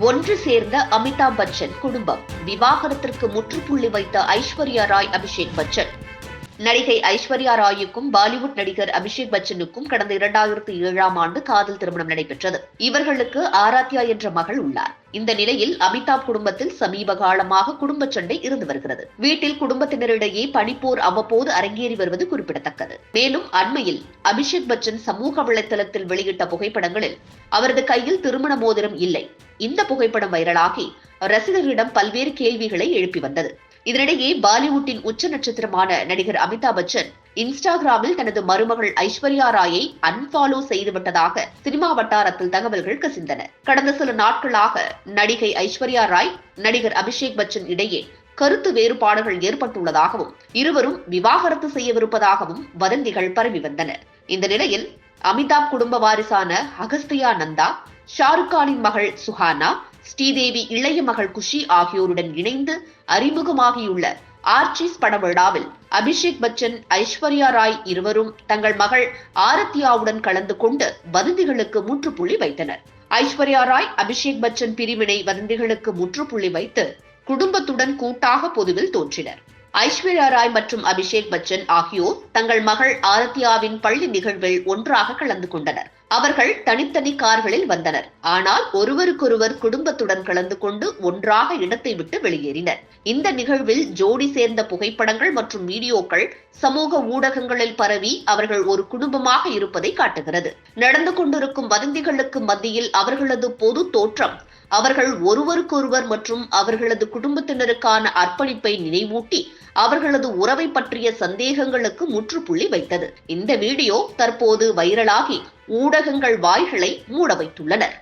ஒன்று சேர்ந்த அமிதாப் பச்சன் குடும்பம். விவாகரத்திற்கு முற்றுப்புள்ளி வைத்த ஐஸ்வர்யா ராய் அபிஷேக் பச்சன். நடிகை ஐஸ்வர்யா ராயுக்கும் பாலிவுட் நடிகர் அபிஷேக் பச்சனுக்கும் கடந்த இரண்டாயிரத்தி ஏழாம் ஆண்டு காதல் திருமணம் நடைபெற்றது. இவர்களுக்கு ஆராத்யா என்ற மகள் உள்ளார். இந்த நிலையில் அமிதாப் குடும்பத்தில் சமீப காலமாக குடும்ப சண்டை இருந்து வருகிறது. வீட்டில் குடும்பத்தினரிடையே பனிப்போர் அவ்வப்போது அரங்கேறி வருவது குறிப்பிடத்தக்கது. மேலும் அண்மையில் அபிஷேக் பச்சன் சமூக வலைதளத்தில் வெளியிட்ட புகைப்படங்களில் அவரது கையில் திருமண மோதிரம் இல்லை. இந்த புகைப்படம் வைரலாகி ரசிகர்களிடம் பல்வேறு கேள்விகளை எழுப்பி வந்தது. இதனிடையே பாலிவுட்டின் உச்ச நட்சத்திரமான நடிகர் அமிதாப் பச்சன் இன்ஸ்டாகிராமில் தனது மருமகள் ஐஸ்வர்யா ராயை அன்பாலோ செய்துவிட்டதாக சினிமா வட்டாரத்தில் தகவல்கள் கசிந்தன. கடந்த சில நாட்களாக நடிகை ஐஸ்வர்யா ராய் நடிகர் அபிஷேக் பச்சன் இடையே கருத்து வேறுபாடுகள் ஏற்பட்டுள்ளதாகவும் இருவரும் விவாகரத்து செய்யவிருப்பதாகவும் வதந்திகள் பரவி வந்தன. இந்த நிலையில் அமிதாப் குடும்ப வாரிசான அகஸ்தியா நந்தா ஷாருக் கானின் மகள் சுஹானா ஸ்ரீதேவி இளைய மகள் குஷி ஆகியோருடன் இணைந்து அறிமுகமாகியுள்ள ஆர்ச்சிஸ் பட விழாவில் அபிஷேக் பச்சன் ஐஸ்வர்யா ராய் இருவரும் தங்கள் மகள் ஆரத்யாவுடன் கலந்து கொண்டு வதந்திகளுக்கு முற்றுப்புள்ளி வைத்தனர். ஐஸ்வர்யா ராய் அபிஷேக் பச்சன் பிரிவினை வதந்திகளுக்கு முற்றுப்புள்ளி வைத்து குடும்பத்துடன் கூட்டாக பொதுவில் தோன்றினர். ஐஸ்வர்யா ராய் மற்றும் அபிஷேக் பச்சன் ஆகியோர் தங்கள் மகள் ஆரத்யாவின் பள்ளி நிகழ்வில் ஒன்றாக கலந்து கொண்டனர். அவர்கள் தனித்தனி கார்களில் வந்தனர். ஆனால் ஒருவருக்கொருவர் குடும்பத்துடன் கலந்து கொண்டு ஒன்றாக இடத்தை விட்டு வெளியேறினர். இந்த நிகழ்வில் ஜோடி சேர்ந்த புகைப்படங்கள் மற்றும் வீடியோக்கள் சமூக ஊடகங்களில் பரவி அவர்கள் ஒரு குடும்பமாக இருப்பதை காட்டுகிறது. நடந்து கொண்டிருக்கும் வதந்திகளுக்கு மத்தியில் அவர்களது பொது தோற்றம் அவர்கள் ஒருவருக்கொருவர் மற்றும் அவர்களது குடும்பத்தினருக்கான அர்ப்பணிப்பை நினைவூட்டி அவர்களது உறவை பற்றிய சந்தேகங்களுக்கு முற்றுப்புள்ளி வைத்தது. இந்த வீடியோ தற்போது வைரலாகி ஊடகங்கள் வாய்களை மூட வைத்துள்ளனர்.